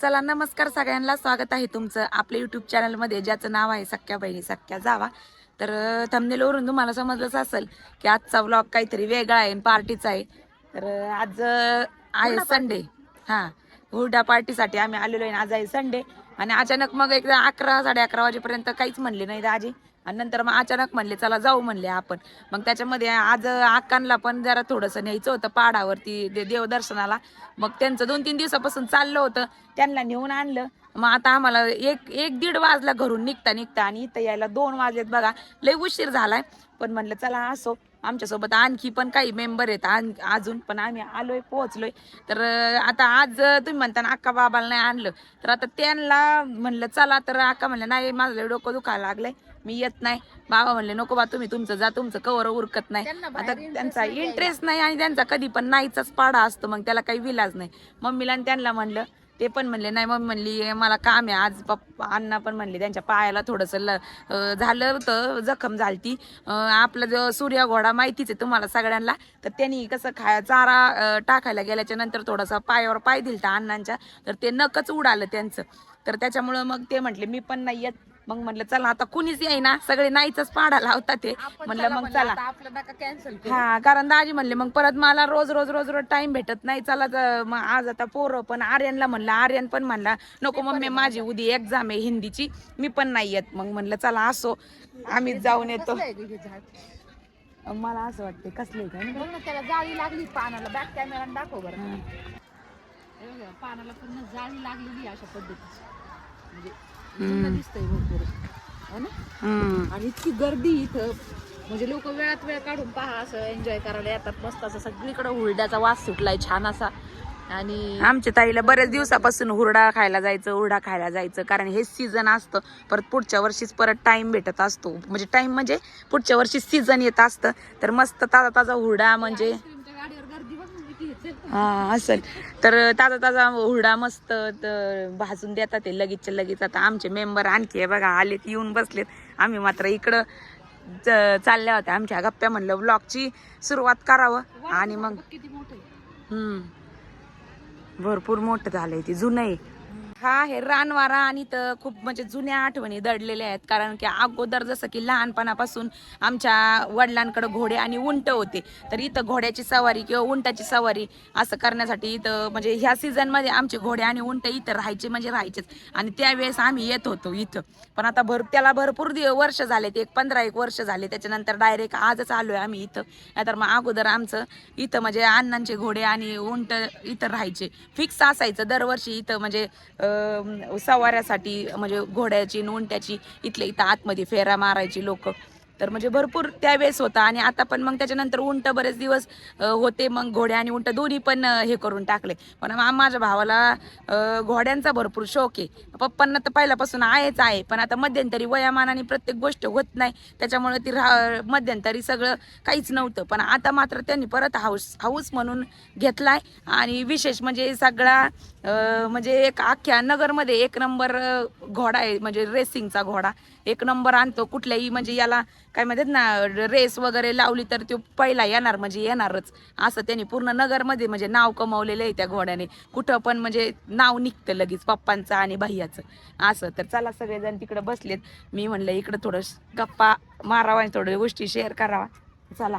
चला नमस्कार सगळ्यांना. स्वागत आहे तुमचं आपल्या युट्यूब चॅनलमध्ये ज्याचं नाव आहे सख्या बहिणी सख्या जावा. तर थंबनेलवरून तुम्हाला समजलंच असेल की आजचा व्लॉग काहीतरी वेगळा आहे पार्टीचा आहे. तर आज आहे संडे हां हुरडा पार्टीसाठी आम्ही आलेलो आहे आज आहे संडे आणि अचानक मग एकदा अकरा साडे अकरा वाजेपर्यंत काहीच म्हणले नाही दाजी. आणि नंतर मग अचानक म्हणले चला जाऊ म्हणले आपण. मग त्याच्यामध्ये आज आकांना पण जरा थोडंसं न्यायचं होतं पाडावरती दे- देवदर्शनाला. मग त्यांचं दोन तीन दिवसापासून चाललं होतं. त्यांना नेऊन आणलं. मग आता आम्हाला एक एक दीड वाजला घरून निघता निघता आणि इथं यायला दोन वाजलेत बघा. लय उशीर झालाय. पण म्हणलं चला असो. आमच्यासोबत आणखी पण काही मेंबर आहेत अजून पण आम्ही आलोय पोहोचलोय. तर आता आज तुम्ही म्हणता ना अक्का बाबाला नाही आणलं. तर आता त्यांना म्हणलं चला. तर अक्का म्हणलं नाही माझं डोकं दुखायला लागलंय. मी येत नाही. बाबा म्हणले नको बा तुम्ही तुमचं जा तुमचं कवर उरकत नाही. आता त्यांचा इंटरेस्ट नाही आणि त्यांचा कधी पण नाहीचाच पाडा असतो मग त्याला काही विलाज नाही. मम्मीला त्यांना म्हणलं ते पण म्हणले नाही मम्मी म्हणली मला काम आहे आज पप्पा अण्णा पण म्हणले त्यांच्या पायाला थोडंसं झालं होतं जखम झालती. आपला जो सूर्या घोडा माहितीच आहे तुम्हाला सगळ्यांना. तर त्यांनी कसं खाय चारा टाकायला गेल्याच्यानंतर थोडासा पायावर पाय दिलता अण्णांच्या तर ते नकच उडालं त्यांचं. तर त्याच्यामुळं मग ते म्हटले मी पण नाही येत मग म्हटलं चला आता कुणीच येईना. सगळे नाहीच पाडा लावतात ते. म्हणलं मग चला. आपलं नका कॅन्सल हा कारण दाजी म्हणले मग परत मला रोज रोज रोज रोज टाइम भेटत नाही. चला मग आज आता पोरं पण आर्यनला म्हणलं आर्यन पण म्हणला नको मम्मी माझी उद्या एक्झाम आहे हिंदीची. मी पण नाही येत. मग म्हणलं चला असो. आम्ही जाऊन येतो. मला असं वाटते कसले काय? त्याला जाळी लागली पानाला. बॅक कॅमेरा दाखव बरं. बघा, पानाला पूर्ण जाळी लागलेली अशा पद्धतीची. म्हणजे दिसतंय भरपूर. हो ना? आणि इतकी गर्दी इथं. म्हणजे लोक वेळात वेळ काढून पहा असं एन्जॉय करायला येतात मस्त. असं सगळीकडे हुरड्याचा वास सुटलाय छान असा. आणि आमच्या ताईला बऱ्याच दिवसापासून हुरडा खायला जायचं हुरडा खायला जायचं. कारण हे सीझन असतं परत पुढच्या वर्षीच परत टाइम भेटत असतो. म्हणजे टाइम म्हणजे पुढच्या वर्षी सीझन येत असतं. तर मस्त ताजा ताजा हुरडा म्हणजे आईस्क्रीमच्या गाडीवर गर्दी बघ ना किती आहे. चल. हा असेल. तर ताजा ताजा हुरडा मस्त त- भाजून देतात ते लगेचच्या लगेच. आता आमचे मेंबर आणखी आहे बघा आलेत येऊन बसलेत. आम्ही मात्र इकडं चालल्या होत्या. आमच्या गप्प्या म्हणलं ब्लॉगची सुरुवात करावं. आणि मग. हम्म. भरपूर मोठं झालंय ते जुनं आहे. हा हे रानवारा आणि तर खूप म्हणजे जुन्या आठवणी दडलेल्या आहेत. कारण की अगोदर जसं की लहानपणापासून आमच्या वडिलांकडे घोडे आणि उंट होते. तर इथं घोड्याची सवारी किंवा उंटाची सवारी असं करण्यासाठी इथं म्हणजे ह्या सीझनमध्ये आमचे घोडे आणि उंट इथं राहायचे म्हणजे राहायचेच. आणि त्यावेळेस आम्ही येत होतो इथं. पण आता भर त्याला भरपूर दिव वर्ष झाले ते एक पंधरा एक वर्ष झाले. त्याच्यानंतर डायरेक्ट आजच आलोय आम्ही इथं. नाहीतर मग अगोदर आमचं इथं म्हणजे अण्णांचे घोडे आणि उंट इथं राहायचे. फिक्स असायचं. दरवर्षी इथं म्हणजे सवाऱ्यासाठी म्हणजे घोड्याची आणि उंट्याची इथल्या इथं आतमध्ये फेरा मारायची लोक. तर म्हणजे भरपूर त्यावेळेस होता आणि आता पण मग त्याच्यानंतर उंट बरेच दिवस होते मग घोडे आणि उंट दोन्ही पण हे करून टाकले. पण माझ्या भावाला घोड्यांचा भरपूर शौक आहे. पप्पांना तर पहिल्यापासून आहेच आहे पण आता मध्यंतरी वयामानाने प्रत्येक गोष्ट होत नाही. त्याच्यामुळे ती रा मध्यंतरी सगळं काहीच नव्हतं. पण आता मात्र त्यांनी परत हाऊस हाऊस म्हणून घेतलाय. आणि विशेष म्हणजे सगळा म्हणजे एक अख्ख्या नगरमध्ये एक नंबर घोडा आहे म्हणजे रेसिंगचा घोडा. एक नंबर आणतो कुठल्याही म्हणजे याला काय म्हणतात ना रेस वगैरे लावली तर तो पहिला येणार म्हणजे येणारच. असं त्यांनी पूर्ण नगरमध्ये म्हणजे नाव कमवलेलं आहे त्या घोड्याने. कुठं पण म्हणजे नाव निघतं लगेच पप्पांचं आणि भैयाचं असं तर चला सगळेजण तिकडे बसलेत. मी म्हणलं इकडं थोडं गप्पा मारावा आणि थोड्या गोष्टी शेअर करावा. चला.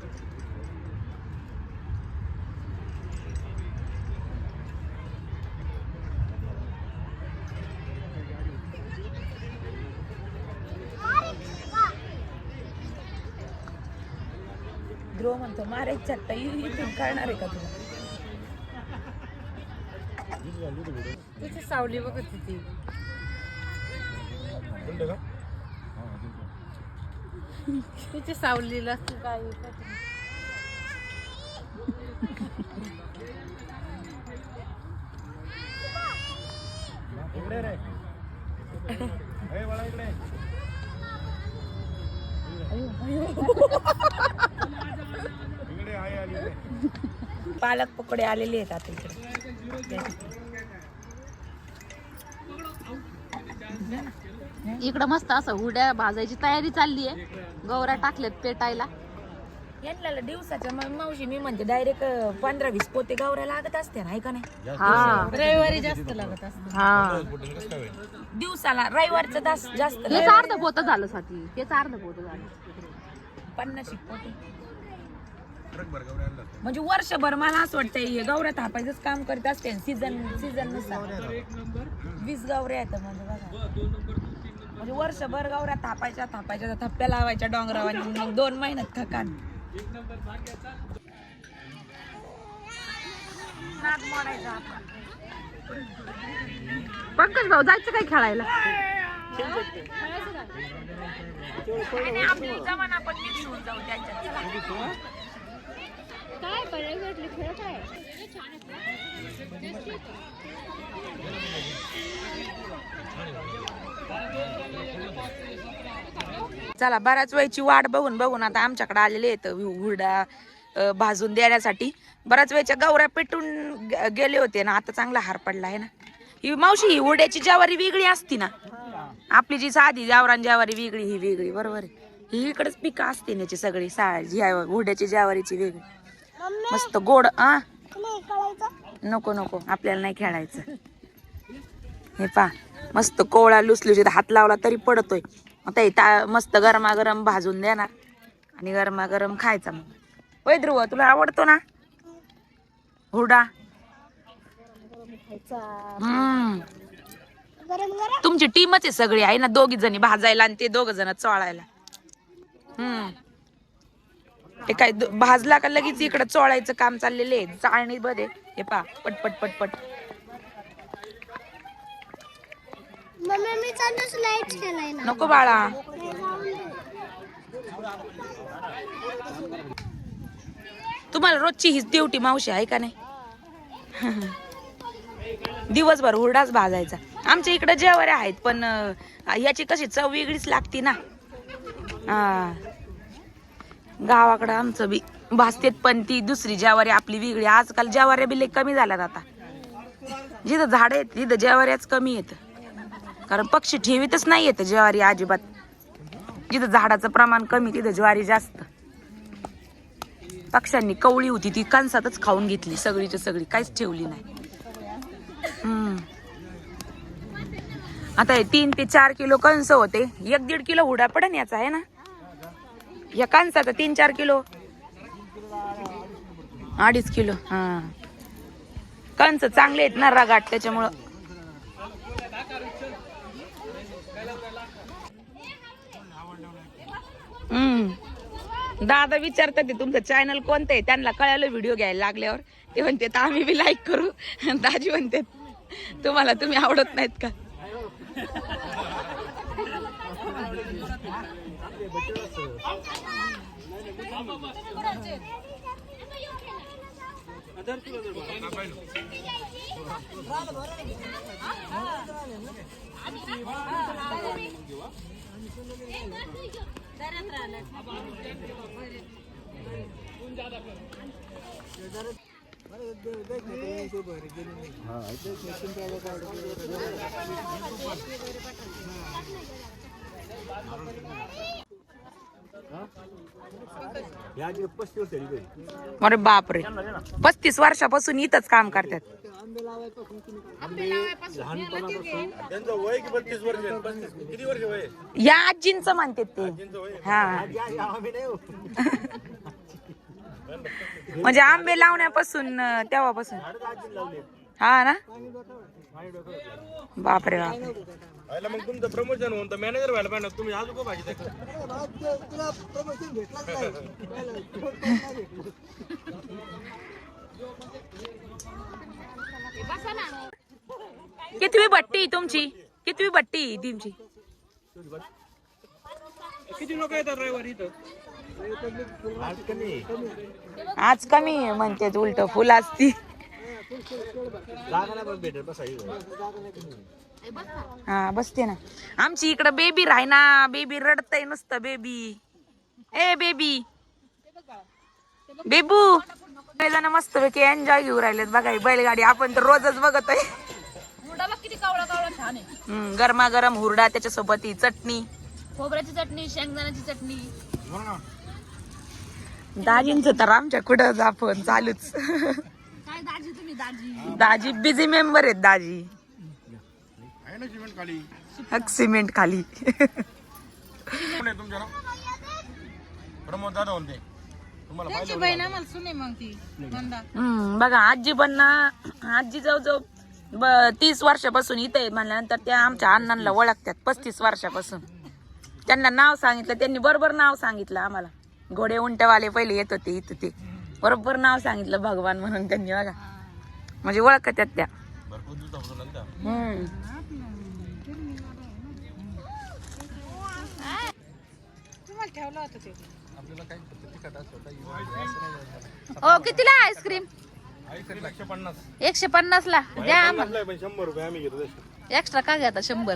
ध्रुव म्हणतो मारे चट्टा इथून कळणार आहे का तुला? तिची सावली बघत होती. तिची सावलीला ती काय पालक पकोडे आलेले आहेत आता इकडे. इकडं मस्त असं हुड्या भाजायची तयारी चालली आहे. गौऱ्या टाकल्यात पेटायला. यांना दिवसाच्या मग मावशी मी म्हणते डायरेक्ट पंधरा वीस पोते गावऱ्या लागत असते ना ऐका नाही? हा. रविवारी जास्त लागत असत. हा. दिवसाला रविवारचं जास्त हेच अर्ध पोत झालं साठी हेच अर्ध पोत झालं. पन्नास पोते. म्हणजे वर्षभर मला असं वाटतंय हे गौऱ्या थापायचंच काम करत असते सीझन सीझननुसार वीस गावऱ्या आहेत म्हणजे बघा. म्हणजे वर्षभर गौऱ्या थापायच्या थापायच्या थप्प्या लावायच्या डोंगरावर मग दोन महिन्यात थकान. पंकज भाऊ जायचं काय खेळायला? आपली जमाना पण mix होऊन जाऊ त्यांच्यात चला. काय पर्यटन खेळ काय चला बऱ्याच वेळची वाट बघून बघून आता आमच्याकडे आलेले आहेत हुरडा भाजून देण्यासाठी. बऱ्याच वेळच्या गौऱ्या पेटून गेले होते ना आता चांगला हार पडला आहे ना. ही मावशी ही हुरड्याची ज्वारी वेगळी असती ना. आपली जी साधी जावरान ज्वारी वेगळी ही वेगळी बरोबर आहे. ही इकडेच पिकं असते ना याची सगळी सा ज्या- हुरड्याची ज्वारीची वेगळी. मस्त गोड आ? नको नको. आपल्याला नाही खेळायचं. हे पा मस्त कोवळा लुसलुशीत हात लावला तरी पडतोय. आता हे ता मस्त गरमागरम भाजून देणार आणि गरमागरम खायचा मग. होय ध्रुव तुला आवडतो ना? हुरडा. हम्म. तुमची टीमच आहे सगळी आहे ना? दोघी जणी भाजायला आणि ते दोघ जण चोळायला. हम्म. ते काय दो- भाजला का लगेच इकडं चोळायचं काम चाललेलं आहे? चाळणी मध्ये हे पा पटपट पटपट मम्मी मी चालू स्लाइड खेळाय ना नको बाळा. तुम्हाला रोजची हीच ड्युटी मावशी आहे का नाही? दिवसभर हुरडाच भाजायचा. आमच्या इकडे जेवारे आहेत पण अं, याची कशी चव वेगळीच लागती ना. हा. गावाकडं आमचं बी भासतेत पण ती दुसरी ज्यावारी आपली वेगळी. आजकाल ज्यावाऱ्या बी लई कमी झाल्यात आता. जिथं झाड आहेत तिथं ज्यावाऱ्याच कमी येत कारण पक्षी ठेवीतच नाही येत ज्वारी अजिबात. जिथं झाडाचं प्रमाण कमी तिथं ज्वारी जास्त. पक्ष्यांनी कवळी होती ती कणसातच खाऊन घेतली. सगळीच्या सगळी काहीच ठेवली नाही. हम्म. आता हे तीन ते चार किलो कणस होते. एक दीड किलो हुडा पडन याचा आहे ना? या कणसाचा तीन चार किलो. अडीच किलो हा. कणस चांगले आहेत ना रगाट त्याच्यामुळं. हम्म. दादा विचारतात ते तुमचं चॅनल कोणतं आहे? त्यांना कळालं व्हिडिओ घ्यायला लागल्यावर. ते म्हणते "तर आम्ही बी लाईक करू. दाजी म्हणतात तुम्हाला तुम्ही आवडत नाहीत का? हा अरे बापरे. पस्तीस वर्षापासून इथंच काम करतात. त्यांचं वय की बत्तीस वर्ष आहे? पस्तीस. किती वर्ष वय आहे? या आजींचं म्हणते ते. हा. म्हणजे आंबे लावण्यापासून अं, तेव्हापासून. हा ना? बापरे बाप. व्हायला मग तुमचं प्रमोशन होऊन तर मॅनेजर व्हायला पाहिजे. तुम्ही भाजी टाकता? कितवी भट्टी तुमची कितवी भट्टी तुमची किती लोक येतात रविवारी इथं आज कमी आहे म्हणते उलट फुल असती हा बसते ना. आमची इकडं बेबी राही ना बेबी रडतय नुसतं बेबी ए बेबी. बेबू जण मस्त पैकी एन्जॉय घेऊ राहिलेत बघा ही बैलगाडी. आपण तर रोजच बघत आहे. हम्म, गरमागरम हुरडा त्याच्यासोबत ही चटणी. खोबऱ्याची चटणी शेंगदाण्याची चटणी. दाजींच तर आमच्या कुठं आपण चालूच. काय दाजी तुम्ही दाजी? दाजी बिझी मेंबर आहेत दाजी. सिमेंट खाली. हक सिमेंट खाली. कोण आहे तुमच्या प्रमोद दादा म्हणते तुम्हाला त्यांची बहीण आम्हाला सुने मग ती मंदा हम्म, बघा आजी पण ना आजी जवळजवळ ब- तीस वर्षापासून इथे आहे म्हणल्यानंतर त्या आमच्या अण्णांना ओळखतात पस्तीस वर्षापासून. त्यांना नाव सांगितलं त्यांनी बरोबर नाव सांगितलं आम्हाला. घोडे उंटवाले पहिले येत होते इथं ते. बरोबर नाव सांगितलं भगवान म्हणून त्यांनी बघा. म्हणजे ओळखतात त्या. भरपूर दिवसापासून? हम्म. ठेवलं होतं ते. हो कितीला आईस्क्रीम? एकशे पन्नास. एकशे पन्नास ला द्या आम्हाला. पण शंभर रुपये आम्ही घेतो तसे. एक्स्ट्रा का घेता? शंभर.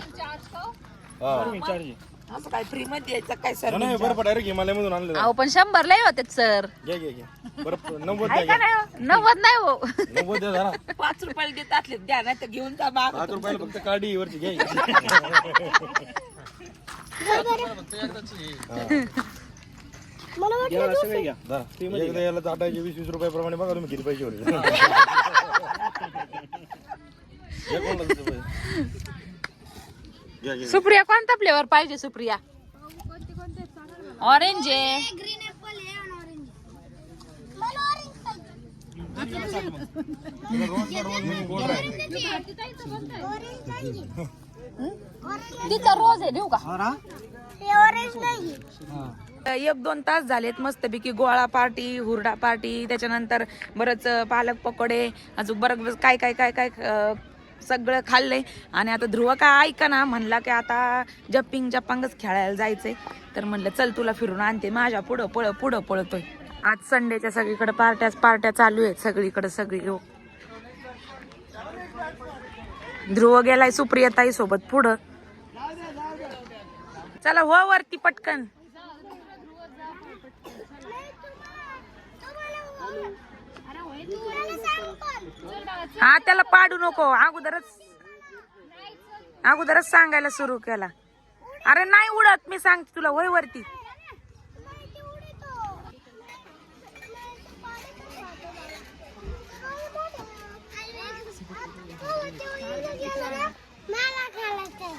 असं काय फ्री मध्ये यायचं? काय सर नाही बरं डायरेक्ट हिमालयमधून आणलं अहो पण शंभर लय होते सर. घ्या घ्या घ्या. बरं नव्वद द्या घ्या. नव्वद नाही हो. नव्वद द्या जरा. पाच रुपयाला देत असले द्या नाही तर घेऊन जा मागं. पाच रुपयाला फक्त काढी वरची घ्या. मला वाटलं जरा. एकदा याला वीस वीस रुपयाप्रमाणे बघा तुम्ही किती पैसे होते. सुप्रिया कोणता फ्लेवर पाहिजे सुप्रिया? ऑरेंज आहे. ग्रीन ऍपल तिचा रोज आहे देऊ का? हे एक दोन तास झालेत मस्तपैकी गोळा पार्टी हुरडा पार्टी त्याच्यानंतर बरंच पालक पकोडे अजून बरं काय काय काय काय सगळं खाल्लंय. आणि आता ध्रुव काय ऐका ना म्हणला की आता जप्पिंग जप्पांगच खेळायला जायचंय. तर म्हणलं चल तुला फिरून आणते माझ्या पुढं पळ पुढं पळतोय. आज संडेच्या सगळीकडे पार्ट्याच पार्ट्या चालू आहेत सगळीकडे सगळी लोक ध्रुव गेलाय सुप्रियताई सोबत पुढं. चला हो वरती पटकन. हा त्याला पाडू नको. अगोदरच अगोदरच सांगायला सुरू केला. अरे नाही उडत मी सांगते तुला. वय वरती माहिती उडतो मला खायचं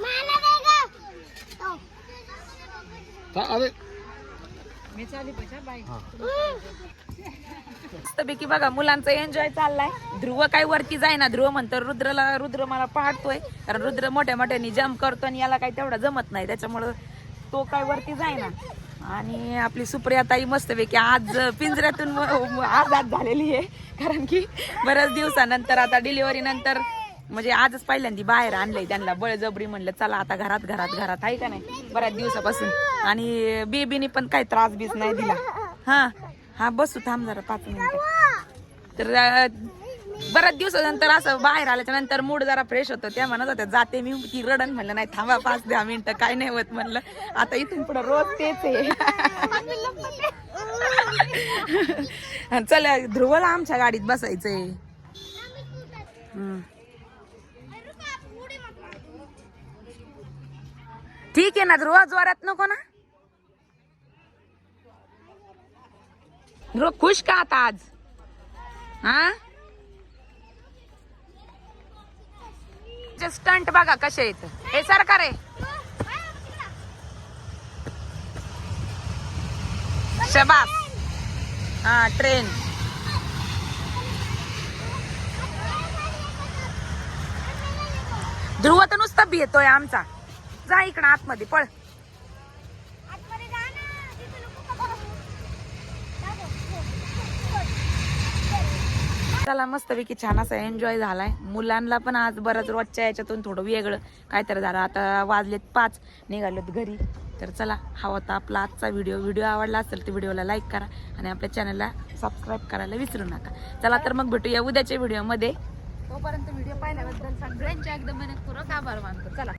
मला दे गं. मस्तपैकी बघा मुलांचा एन्जॉय चाललाय. ध्रुव काय वरती जायना ध्रुव म्हणतो रुद्रला रुद्र मला पाहतोय. कारण रुद्र मोठ्या मोठ्यानी जम्प करतो आणि याला काही तेवढा जमत नाही. त्याच्यामुळं तो काय वरती जायना आणि आपली सुप्रिया ताई मस्तपैकी आज पिंजऱ्यातून आजाद झालेली आहे. कारण की बऱ्याच दिवसानंतर आता डिलिव्हरी नंतर म्हणजे आजच पहिल्यांदा बाहेर आणलंय त्यांना बळजबरी म्हणलं चला आता घरात घरात घरात. आहे का नाही? बऱ्याच दिवसापासून. आणि बेबीने पण काही त्रास बीस नाही दिला. हा. हा बसू थांब जरा पाच मिनिट. तर बऱ्याच दिवसानंतर असं बाहेर आल्याच्यानंतर मूड जरा फ्रेश होतं. त्या म्हणत होत्या जाते मी. ती रडन म्हणलं नाही थांबा पाच दहा मिनिटं काय नाही होत. म्हणलं आता इथून पुढे रोज तेच आहे. चल चला ध्रुवला आमच्या गाडीत बसायचंय. ठीक आहे ना ध्रुव जोरात नको ना. ध्रुव खुश का आता आज? हा? स्टंट बघा कसे आहेत. हे सरकार आहे. शबाब हा ट्रेन ध्रुव तर नुसता येतोय आमचा. जा इकडं आतमध्ये पळ. का बघू. चला मस्तपैकी छान असा एन्जॉय झालाय. मुलांना पण आज बरंच रोजच्या याच्यातून थोडं वेगळं. काहीतरी झालं आता वाजलेत पाच निघालोत घरी. तर चला हा होता आपला आजचा व्हिडिओ व्हिडिओ आवडला असेल तर व्हिडिओला लाईक करा आणि आपल्या चॅनलला सबस्क्राईब करायला विसरू नका. चला तर मग भेटूया उद्याच्या व्हिडिओमध्ये तोपर्यंत व्हिडिओ पाहिल्याबद्दल सगळ्यांच्या एकदम मनपूर्वक आभार मानतो. चला.